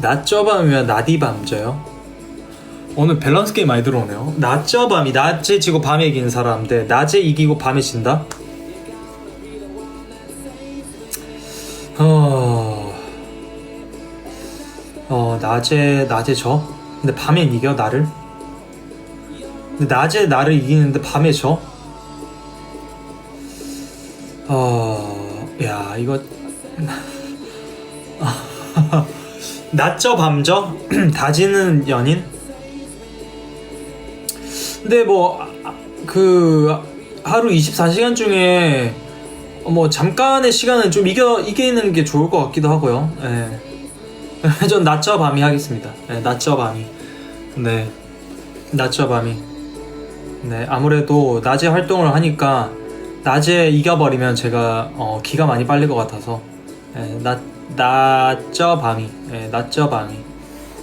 낮저 밤이면 낮이 밤져요? 오늘 밸런스 게임 많이 들어오네요. 낮저 밤이 낮에 지고 밤에 이기는 사람 대 낮에 이기고 밤에 진다? 어, 어 낮에 낮에 져? 근데 밤엔 이겨 나를? 근데 낮에 나를 이기는데 밤에 져? 어, 야 이거 낮저 밤저 다지는 연인? 근데 뭐 그 하루 24시간 중에 뭐 잠깐의 시간은 좀 이겨 이기는 게 좋을 것 같기도 하고요. 예. 전 낮저 밤이 하겠습니다. 예, 낮저 밤이. 네. 낮저 밤이. 네, 아무래도 낮에 활동을 하니까 낮에 이겨버리면 제가 어, 기가 많이 빨릴 것 같아서 예, 낮 예, 낮저 밤이.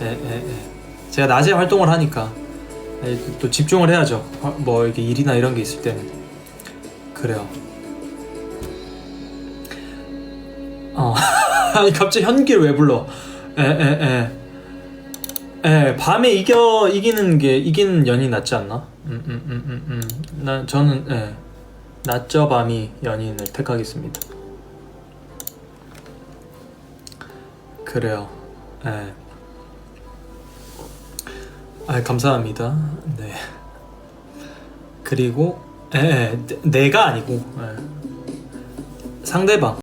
예, 예, 예. 제가 낮에 활동을 하니까 예, 또 집중을 해야죠. 어, 뭐 이렇게 일이나 이런 게 있을 때는 그래요. 어, 갑자기 현기를 왜 불러? 에, 에, 에. 에, 밤에 이겨 이기는 게 이기는 연이 낫지 않나? 음, 음, 음, 음, 음. 나 저는 예, 낮저 밤이 연인을 택하겠습니다. 그래요. 예. 아, 감사합니다. 네. 그리고 예, 예, 내- 내가 아니고 예. 상대방